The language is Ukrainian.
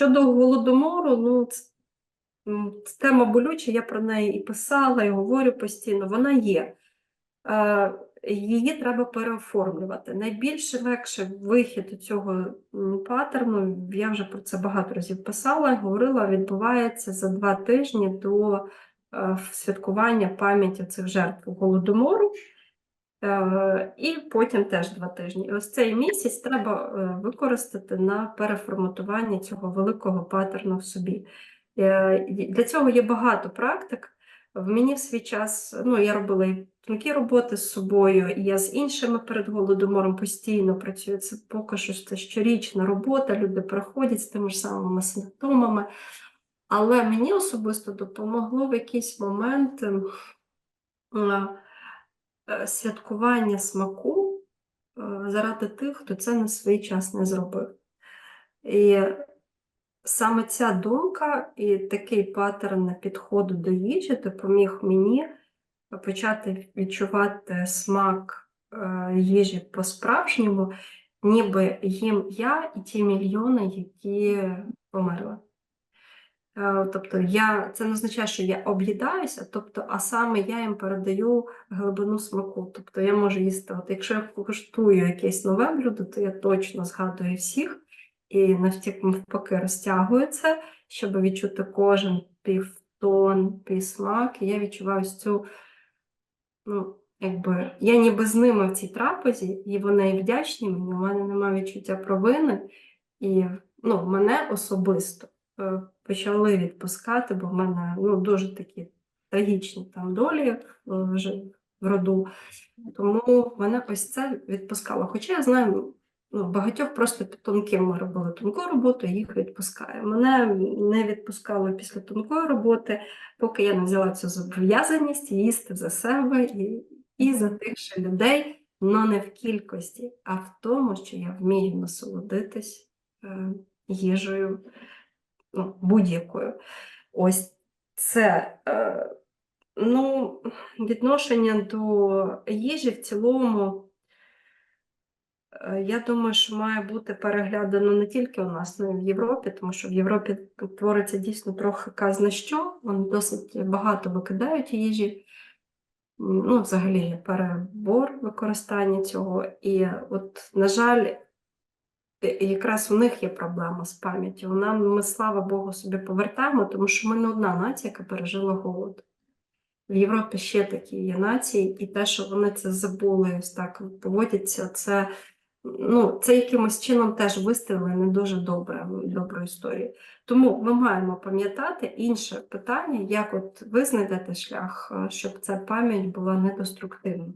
Щодо голодомору, ну це тема болюча, я про неї і писала, і говорю постійно. Вона є. Її треба переоформлювати. Найбільш легше вихід у цього паттерну, я вже про це багато разів писала, говорила, відбувається за два тижні до е, святкування пам'яті цих жертв голодомору. Е, І потім теж два тижні. Ось цей місяць треба е, використати на переформатування цього великого паттерну в собі. Е, Для цього є багато практик. В мені в свій час, ну я робила і тонкі роботи з собою, і я з іншими перед голодомором постійно працюю. Це поки що це щорічна робота, люди приходять з тими ж самими симптомами. Але мені особисто допомогло в якийсь момент. Е, святкування смаку е, заради тих, хто це на свій час не зробив. І саме ця думка і такий паттерн підходу до їжі допоміг мені почати відчувати смак е, їжі по-справжньому, ніби їм я і ті мільйони, які померли. Е, Тобто я, це не означає, що я об'їдаюся, тобто, а саме я їм передаю глибину смаку. Тобто я можу їсти, от якщо я куштую якесь нове блюдо, то я точно згадую всіх і навпаки розтягую це, щоб відчути кожен півтон, півсмак. І я відчуваю цю, ну, якби я ніби з ними в цій трапезі, і вони вдячні мені, у мене немає відчуття провини, і ну, мене особисто почали відпускати, бо в мене ну, дуже такі трагічні там долі е, вже в роду. Тому мене ось це відпускало. Хоча я знаю, ну, багатьох просто під тонким ми робили тонку роботу, їх відпускає. Мене не відпускало після тонкої роботи, поки я не взяла цю зобов'язаність їсти за себе і, і за тих же людей, але не в кількості, а в тому, що я вмію насолодитись е, їжею ну, будь-якою. Ось це. Е, ну, відношення до їжі в цілому. Е, Я думаю, що має бути переглядано не тільки у нас, але й в Європі, тому що в Європі твориться дійсно трохи казна що. Вони досить багато викидають їжі. Ну, взагалі перебор використання цього. І от, на жаль, якраз у них є проблема з пам'яттю. Нам ми, слава Богу, собі повертаємо, тому що ми не одна нація, яка пережила голод. В Європі ще такі є нації, і те, що вони це забули, ось так поводяться, це, ну, це якимось чином теж вистріли не дуже добре, добру історію. Тому ми маємо пам'ятати інше питання, як от ви знайдете шлях, щоб ця пам'ять була недеструктивна.